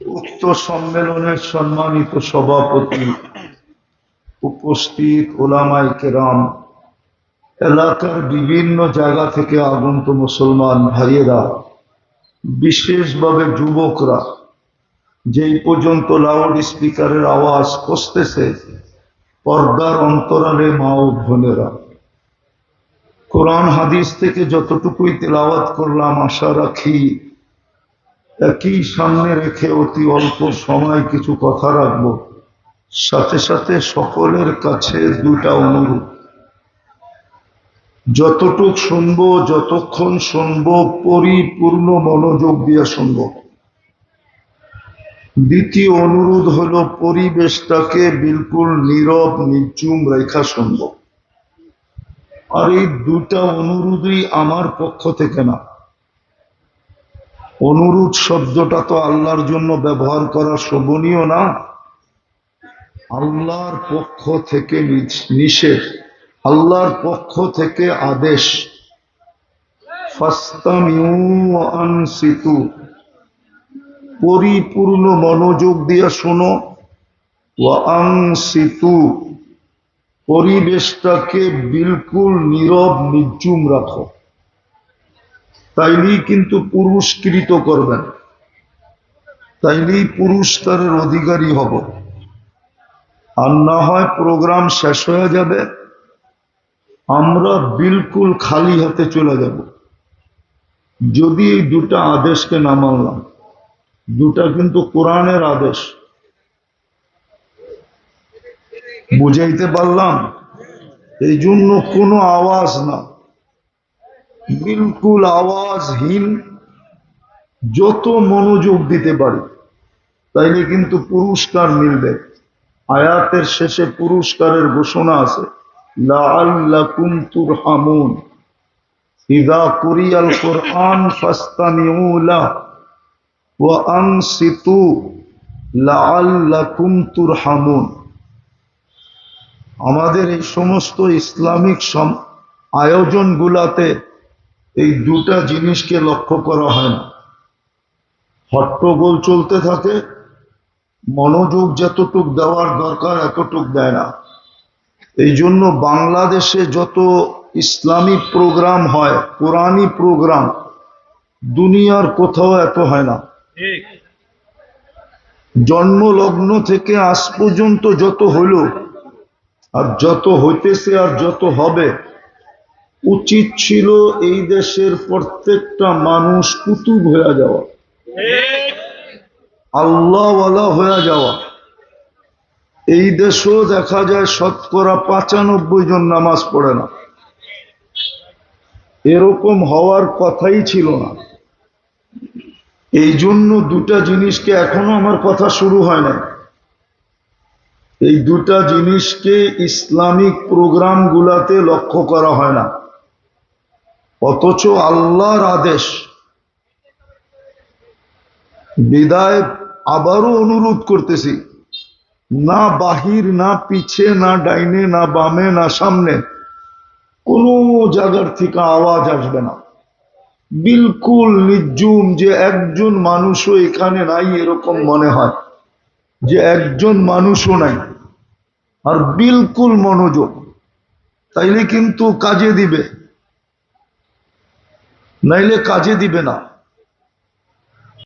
উক্ত সম্মেলনের সম্মানিত সভাপতি উপস্থিত ওলামাই কেরাম, এলাকার বিভিন্ন জায়গা থেকে আগন্ত মুসলমান ভাইয়েরা, বিশেষভাবে যুবকরা, যেই পর্যন্ত লাউড স্পিকারের আওয়াজ কষতেছে পর্দার অন্তরালে মা ও বোনেরা। কোরআন হাদিস থেকে যতটুকুই তেলাওয়াত করলাম, আশা রাখি একই সামনে রেখে অতি অল্প সময় কিছু কথা রাখব। সাথে সাথে সকলের কাছে দুটা অনুরোধ। যতটুক শুনব, যতক্ষণ শুনব, পরিপূর্ণ মনোযোগ দিয়ে শুনব। দ্বিতীয় অনুরোধ হলো, পরিবেশটাকে বিলকুল নীরব নিচুম রেখা শুনব। আর এই দুটা অনুরোধই আমার পক্ষ থেকে না। অনুরোধ শব্দটা তো আল্লাহর জন্য ব্যবহার করা শোভনীয় না। আল্লাহর পক্ষ থেকে নিষ- নিষেধ। আল্লাহর পক্ষ থেকে আদেশ। পরিপূর্ণ মনোযোগ দিয়ে শোনো। ওয়া আনসিতু। পরিবেশটাকে বিলকুল নীরব নির্জুম রাখো। তাইলেই কিন্তু পুরস্কৃত করবেন। তাইলেই পুরস্কারের অধিকারী হব। আর না হয় প্রোগ্রাম শেষ হয়ে যাবে, আমরা বিলকুল খালি হাতে চলে যাব। যদি এই দুটা আদেশকে না মানলাম, দুটা কিন্তু কোরআনের আদেশ। বুঝাইতে পারলাম, এই জন্য কোনো আওয়াজ না। বিলকুল আওয়াজহীন যত মনোযোগ দিতে পারি, তাইলে কিন্তু পুরস্কার মিলবে। আয়াতের শেষে পুরস্কারের ঘোষণা আছে কুরিয়াল তুরহামুন। আমাদের এই সমস্ত ইসলামিক সম- আয়োজনগুলাতে এই দুটা জিনিসকে লক্ষ্য করা হয় না। হট্টগোল চলতে থাকে মনোযোগ যতটুক দেওয়ার দরকার এতটুক দেয় না। এই জন্য বাংলাদেশে যত ইসলামিক প্রোগ্রাম হয় কোরআনি প্রোগ্রাম দুনিয়ার কোথাও এত হয় না। জন্মলগ্ন থেকে আজ পর্যন্ত যত হইল আর যত হইতেছে আর যত হবে উচিত ছিল এই দেশের প্রত্যেকটা মানুষ কুতুব হয়ে যাওয়া। আল্লাহওয়ালা হয়ে যাওয়া। এই দেশেও দেখা যায় শতকরা পাঁচানব্বই জন নামাজ পড়ে না। এরকম হওয়ার কথাই ছিল না। এই জন্য দুটা জিনিসকে এখনও আমার কথা শুরু হয় না এই দুটা জিনিসকে ইসলামিক প্রোগ্রাম গুলাতে লক্ষ্য করা হয় না। অথচ আল্লাহর আদেশ। বিদায় আবারও অনুরোধ করতেছি, না বাহির, না পিছে, না ডাইনে, না বামে, না সামনে, কোনো জায়গার থেকে আওয়াজ আসবে না। বিলকুল নির্জুম যে একজন মানুষও এখানে নাই এরকম মনে হয়, যে একজন মানুষও নাই। আর বিলকুল মনোযোগ, তাইলে কিন্তু কাজে দিবে। নাইলে কাজে দিবে না।